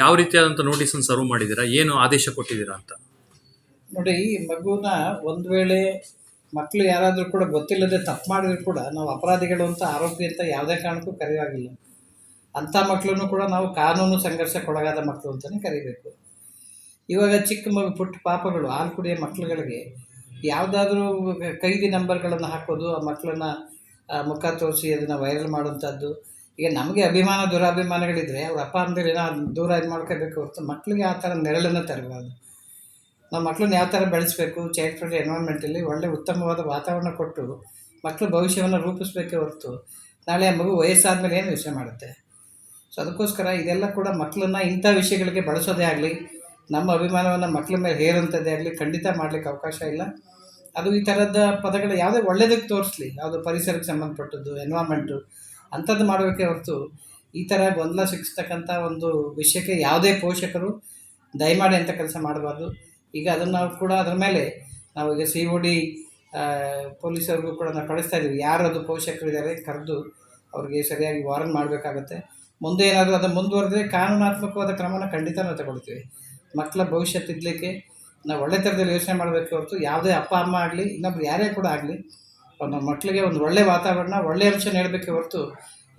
ಯಾವ ರೀತಿಯಾದಂಥ ನೋಟಿಸನ್ನು ಸರ್ವ್ ಮಾಡಿದ್ದೀರಾ? ಏನು ಆದೇಶ ಕೊಟ್ಟಿದ್ದೀರಾ ಅಂತ? ನೋಡಿ, ಈ ಮಗುನ ಒಂದು ವೇಳೆ ಮಕ್ಕಳು ಯಾರಾದರೂ ಕೂಡ ಗೊತ್ತಿಲ್ಲದೆ ತಪ್ಪು ಮಾಡಿದ್ರು ಕೂಡ ನಾವು ಅಪರಾಧಿಗಳು ಅಂತ ಆರೋಪಿ ಅಂತ ಯಾವುದೇ ಕಾರಣಕ್ಕೂ ಕರೆಯುವಾಗಿಲ್ಲ. ಅಂಥ ಮಕ್ಕಳನ್ನು ಕೂಡ ನಾವು ಕಾನೂನು ಸಂಘರ್ಷಕ್ಕೊಳಗಾದ ಮಕ್ಕಳು ಅಂತಲೇ ಕರಿಬೇಕು. ಇವಾಗ ಚಿಕ್ಕ ಮಗು ಪುಟ್ಟ ಪಾಪಗಳು, ಹಾಲು ಕುಡಿಯೋ ಮಕ್ಕಳುಗಳಿಗೆ ಯಾವುದಾದ್ರೂ ಕೈದಿ ನಂಬರ್ಗಳನ್ನು ಹಾಕೋದು, ಆ ಮಕ್ಕಳನ್ನ ಮುಖ ತೋರಿಸಿ ಅದನ್ನು ವೈರಲ್ ಮಾಡುವಂಥದ್ದು ಈಗ ನಮಗೆ ಅಭಿಮಾನ ದುರಾಭಿಮಾನಗಳಿದ್ದರೆ ಅವ್ರ ಅಪ್ಪ ಅಂದರೆ ಏನೋ ದೂರ ಇದು ಮಾಡ್ಕೋಬೇಕು ಹೊರತು ಮಕ್ಕಳಿಗೆ ಆ ಥರ ನೆರಳನ್ನು ತರಬಾರ್ದು. ನಾವು ಮಕ್ಕಳನ್ನ ಯಾವ ಥರ ಬೆಳೆಸಬೇಕು ಚೈಲ್ಡ್ ಫ್ರೆಂಡ್ಲಿ ಎನ್ವೈರ್ಮೆಂಟಲ್ಲಿ ಒಳ್ಳೆ ಉತ್ತಮವಾದ ವಾತಾವರಣ ಕೊಟ್ಟು ಮಕ್ಕಳು ಭವಿಷ್ಯವನ್ನು ರೂಪಿಸಬೇಕೇ ಹೊರತು ನಾಳೆ ಮಗು ವಯಸ್ಸಾದ್ಮೇಲೆ ಏನು ವಿಷಯ ಮಾಡುತ್ತೆ? ಸೊ ಅದಕ್ಕೋಸ್ಕರ ಇದೆಲ್ಲ ಕೂಡ ಮಕ್ಕಳನ್ನ ಇಂಥ ವಿಷಯಗಳಿಗೆ ಬಳಸೋದೇ ಆಗಲಿ, ನಮ್ಮ ಅಭಿಮಾನವನ್ನು ಮಕ್ಕಳ ಮೇಲೆ ಹೇರುವಂಥದ್ದೇ ಆಗಲಿ ಖಂಡಿತ ಮಾಡಲಿಕ್ಕೆ ಅವಕಾಶ ಇಲ್ಲ. ಅದು ಈ ಥರದ ಪದಗಳು ಯಾವುದೇ ಒಳ್ಳೆಯದಕ್ಕೆ ತೋರಿಸ್ಲಿ. ಯಾವುದು ಪರಿಸರಕ್ಕೆ ಸಂಬಂಧಪಟ್ಟದ್ದು ಎನ್ವಾರ್ಮೆಂಟು ಅಂಥದ್ದು ಮಾಡಬೇಕೆ ಹೊರತು ಈ ಥರ ಗೊಂದಲ ಸಿಕ್ಕಿಸ್ತಕ್ಕಂಥ ಒಂದು ವಿಷಯಕ್ಕೆ ಯಾವುದೇ ಪೋಷಕರು ದಯಮಾಡಿ ಅಂತ ಕೆಲಸ ಮಾಡಬಾರ್ದು. ಈಗ ಅದನ್ನು ನಾವು ಕೂಡ ಅದರ ಮೇಲೆ ನಾವು ಈಗ ಸಿ ಒ ಡಿ ಪೊಲೀಸರಿಗೂ ಕೂಡ ನಾವು ಕಳಿಸ್ತಾ ಇದ್ದೀವಿ. ಯಾರು ಅದು ಪೋಷಕರು ಇದ್ದಾರೆ ಕರೆದು ಅವ್ರಿಗೆ ಸರಿಯಾಗಿ ವಾರನ್ ಮಾಡಬೇಕಾಗತ್ತೆ. ಮುಂದೆ ಏನಾದರೂ ಅದು ಮುಂದುವರೆದ್ರೆ ಕಾನೂನಾತ್ಮಕವಾದ ಕ್ರಮನ ಖಂಡಿತ ನಾವು ತಗೊಳ್ತೀವಿ. ಮಕ್ಕಳ ಭವಿಷ್ಯ ತಿದ್ದಲಿಕ್ಕೆ ನಾವು ಒಳ್ಳೆ ಥರದಲ್ಲಿ ಯೋಚನೆ ಮಾಡಬೇಕು ಹೊರತು ಯಾವುದೇ ಅಪ್ಪ, ಅಮ್ಮ ಆಗಲಿ, ಇನ್ನೊಬ್ರು ಯಾರೇ ಕೂಡ ಆಗಲಿ ನಮ್ಮ ಮಕ್ಕಳಿಗೆ ಒಂದು ಒಳ್ಳೆ ವಾತಾವರಣ ಒಳ್ಳೆ ಅಂಶ ನೀಡಬೇಕೆ ಹೊರತು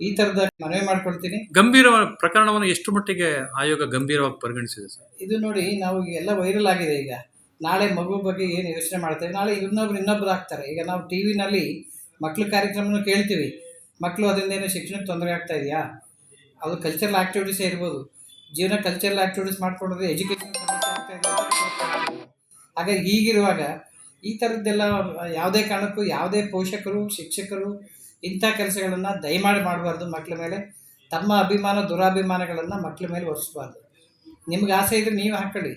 ಈ ಥರದ ಮನವಿ ಮಾಡ್ಕೊಳ್ತೀನಿ. ಗಂಭೀರ ಪ್ರಕರಣವನ್ನು ಎಷ್ಟು ಮಟ್ಟಿಗೆ ಆಯೋಗ ಗಂಭೀರವಾಗಿ ಪರಿಗಣಿಸಿದೆ ಸರ್? ಇದು ನೋಡಿ ನಾವು ಎಲ್ಲ ವೈರಲ್ ಆಗಿದೆ ಈಗ. ನಾಳೆ ಮಗು ಬಗ್ಗೆ ಏನು ಯೋಚನೆ ಮಾಡ್ತಾರೆ ನಾಳೆ ಇನ್ನೊಬ್ರು ಇನ್ನೊಬ್ರು ಆಗ್ತಾರೆ. ಈಗ ನಾವು ಟಿ ವಿನಲ್ಲಿ ಮಕ್ಕಳ ಕಾರ್ಯಕ್ರಮನ ಕೇಳ್ತೀವಿ. ಮಕ್ಕಳು ಅದರಿಂದ ಏನೋ ಶಿಕ್ಷಣಕ್ಕೆ ತೊಂದರೆ ಆಗ್ತಾ ಇದೆಯಾ? ಅದು ಕಲ್ಚರಲ್ ಆ್ಯಕ್ಟಿವಿಟೀಸೇ ಇರ್ಬೋದು. ಜೀವನ ಕಲ್ಚರಲ್ ಆಕ್ಟಿವಿಟೀಸ್ ಮಾಡ್ಕೊಂಡ್ರೆ ಎಜುಕೇಷನ್ ಸಮಸ್ಯೆ ಆಗ್ತಾ ಇದೆ ಹಾಗಾಗಿ ಹೀಗಿರುವಾಗ ಈ ಥರದ್ದೆಲ್ಲ ಯಾವುದೇ ಕಾರಣಕ್ಕೂ ಯಾವುದೇ ಪೋಷಕರು, ಶಿಕ್ಷಕರು ಇಂಥ ಕೆಲಸಗಳನ್ನು ದಯಮಾಡಿ ಮಾಡಬಾರ್ದು ಮಕ್ಕಳ ಮೇಲೆ. ತಮ್ಮ ಅಭಿಮಾನ, ದುರಾಭಿಮಾನಗಳನ್ನು ಮಕ್ಕಳ ಮೇಲೆ ಒರೆಸ್ಬಾರ್ದು. ನಿಮ್ಗೆ ಆಸೆ ಇದ್ರೆ ನೀವು ಹಾಕೊಳ್ಳಿ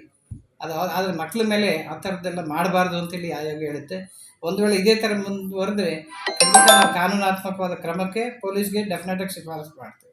ಅದು ಆದರೆ ಮಕ್ಕಳ ಮೇಲೆ ಆ ಥರದ್ದೆಲ್ಲ ಮಾಡಬಾರ್ದು ಅಂತೇಳಿ ಆಯೋಗ ಹೇಳುತ್ತೆ. ಒಂದು ವೇಳೆ ಇದೇ ಥರ ಮುಂದುವರೆದ್ರೆ ಖಂಡಿತ ನಾವು ಕಾನೂನಾತ್ಮಕವಾದ ಕ್ರಮಕ್ಕೆ ಪೊಲೀಸ್ಗೆ ಡೆಫಿನೆಟಾಗಿ ಶಿಫಾರಸು ಮಾಡ್ತೇವೆ.